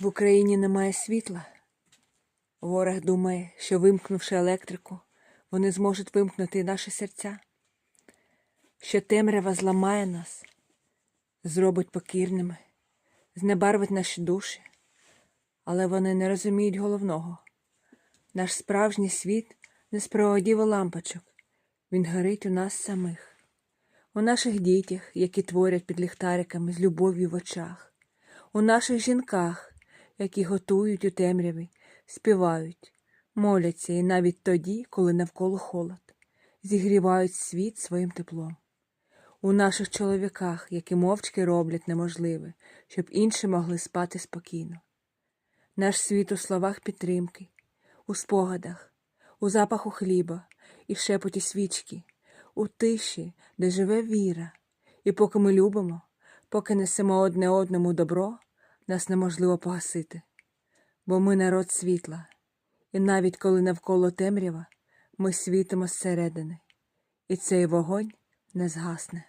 В Україні немає світла. Ворог думає, що вимкнувши електрику, вони зможуть вимкнути наші серця, що темрява зламає нас, зробить покірними, знебарвить наші душі, але вони не розуміють головного. Наш справжній світ не з проводів і лампочок, він горить у нас самих, у наших дітях, які творять під ліхтариками з любов'ю в очах, у наших жінках, які готують у темряві, співають, моляться і навіть тоді, коли навколо холод, зігрівають світ своїм теплом. У наших чоловіках, які мовчки роблять неможливе, щоб інші могли спати спокійно. Наш світ у словах підтримки, у спогадах, у запаху хліба і шепоті свічки, у тиші, де живе віра. І поки ми любимо, поки несемо одне одному добро, нас неможливо погасити. Бо ми народ світла, і навіть коли навколо темрява, ми світимо зсередини, і цей вогонь не згасне.